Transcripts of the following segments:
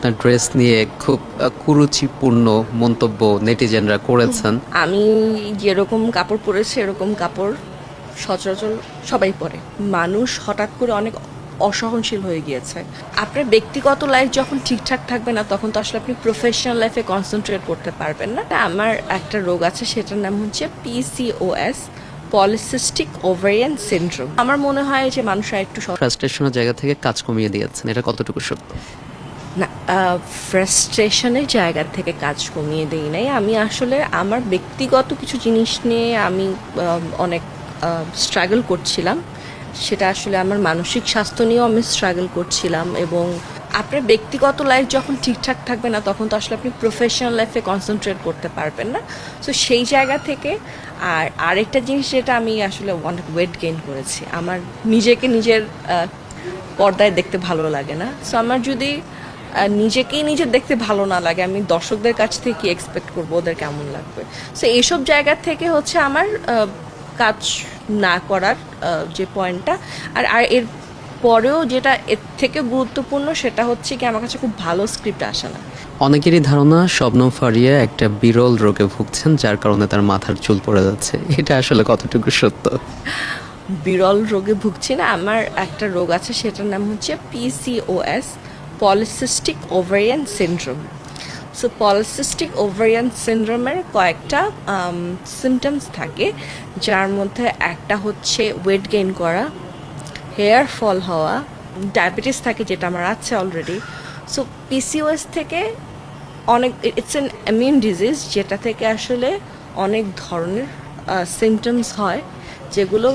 আপনার ড্রেস নিয়ে খুব কুরুচিপূর্ণ মন্তব্য নেটিজেনরা করেছেন। আমি যেরকম কাপড় পরেছি এরকম কাপড় সচরাচর সবাই পরে। মানুষ হঠাৎ করে অনেক অসহনশীল হয়ে গিয়েছে। আপনার ব্যক্তিগত লাইফ যখন ঠিকঠাক থাকবে না তখন তো আসলে আপনি প্রফেশনাল লাইফে কনসেন্ট্রেট করতে পারবেন না। আমার একটা রোগ আছে সেটার নাম হচ্ছে পিসিওএস পলিসিস্টিক ওভারিয়ান সিনড্রোম আমার মনে হয় যে মানুষরা একটু ফ্রাস্ট্রেশনের জায়গা থেকে কাজ কমিয়ে দিয়েছেন এটা কতটুকু সত্য? না ফ্রাস্ট্রেশনের জায়গা থেকে কাজ কমিয়ে দেই নাই। আমি আসলে আমার ব্যক্তিগত কিছু জিনিস নিয়ে আমি অনেক স্ট্রাগল করছিলাম। সেটা আসলে আমার মানসিক স্বাস্থ্য নিয়েও আমি স্ট্রাগল করছিলাম এবং আপনার ব্যক্তিগত লাইফ যখন ঠিকঠাক থাকবে না, তখন তো আসলে আপনি প্রফেশনাল লাইফে কনসেন্ট্রেট করতে পারবেন না। তো সেই জায়গা থেকে আর আরেকটা জিনিস যেটা আমি আসলে অনেক ওয়েট গেইন করেছি। আমার নিজেকে নিজের পর্দায় দেখতে ভালো লাগে না। সো আমার যদি নিজেকেই নিজে দেখতে ভালো না লাগে। আমি দর্শকদের কাছ থেকে কি এক্সপেক্ট করব ওদের কেমন লাগবে। সো এইসব জায়গা থেকে হচ্ছে আমার কাজ না করার যে পয়েন্টটা। আর আর এর পরেও যেটা এর থেকে গুরুত্বপূর্ণ সেটা হচ্ছে কি আমার কাছে খুব ভালো স্ক্রিপ্ট আসে না। অনেকেরই ধারণা শবনম ফারিয়া একটা বিরল রোগে ভুগছেন যার কারণে তার মাথার চুল পড়ে যাচ্ছে। এটা আসলে কতটুকু সত্য? বিরল রোগে ভুগছি না আমার একটা রোগ আছে সেটার নাম হচ্ছে PCOS polycystic ovarian syndrome so polycystic ovarian সিনড্রোমের কয়েকটা সিমটমস থাকে, যার মধ্যে একটা হচ্ছে ওয়েট গেইন করা হেয়ার ফল হওয়া ডায়াবেটিস থাকে যেটা আমার আছে অলরেডি সো পিসিওএস থেকে অনেক ইটস এন ইমিউন ডিজিজ যেটা থেকে আসলে অনেক ধরনের সিমটমস হয়, যেগুলো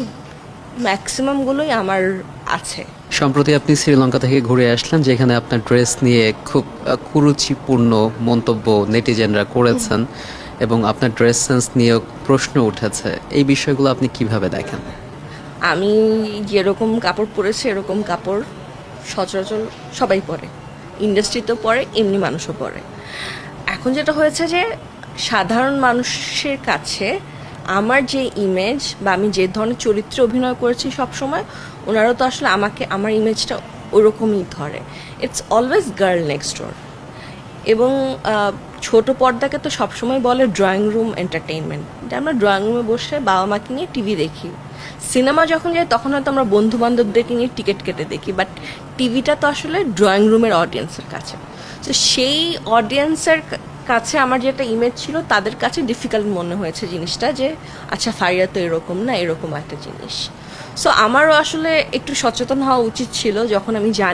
ম্যাক্সিমামগুলোই আমার আছে। সম্প্রতি আপনি শ্রীলঙ্কা থেকে ঘুরে আসলেন, যেখানে আপনার ড্রেস নিয়ে খুব কুরুচিপূর্ণ মন্তব্য নেটিজেনরা করেছেন এবং আপনার ড্রেস সেন্স নিয়েও প্রশ্ন উঠেছে। এই বিষয়গুলো আপনি কীভাবে দেখেন? আমি যেরকম কাপড় পরেছি, এরকম কাপড় সচরাচর সবাই পরে। ইন্ডাস্ট্রিতেও পরে, এমনি মানুষও পরে। এখন যেটা হয়েছে যে, সাধারণ মানুষের কাছে আমার যে ইমেজ বা আমি যে ধরনের চরিত্রে অভিনয় করেছি সব সময় ওনারা তো আসলে আমাকে, আমার ইমেজটা ওরকমই ধরে। It's always girl next door এবং ছোট পর্দাকে তো সবসময় বলে ড্রয়িং রুম এন্টারটেইনমেন্ট আমরা ড্রয়িং রুমে বসে বাবা মাকে নিয়ে টিভি দেখি। সিনেমা যখন যাই তখন হয়তো আমরা বন্ধু বান্ধবদেরকে নিয়ে টিকিট কেটে দেখি বাট টিভিটা তো আসলে ড্রয়িং রুমের অডিয়েন্সের কাছে। তো সেই অডিয়েন্সের কাছে আমার যে একটা ইমেজ ছিল, তাদের কাছে ডিফিকাল্ট মনে হয়েছে জিনিসটা যে আচ্ছা ফারিয়া তো এরকম না, এরকম একটা জিনিস। সো আমারও আসলে একটু সচেতন হওয়া উচিত ছিল যখন আমি জানি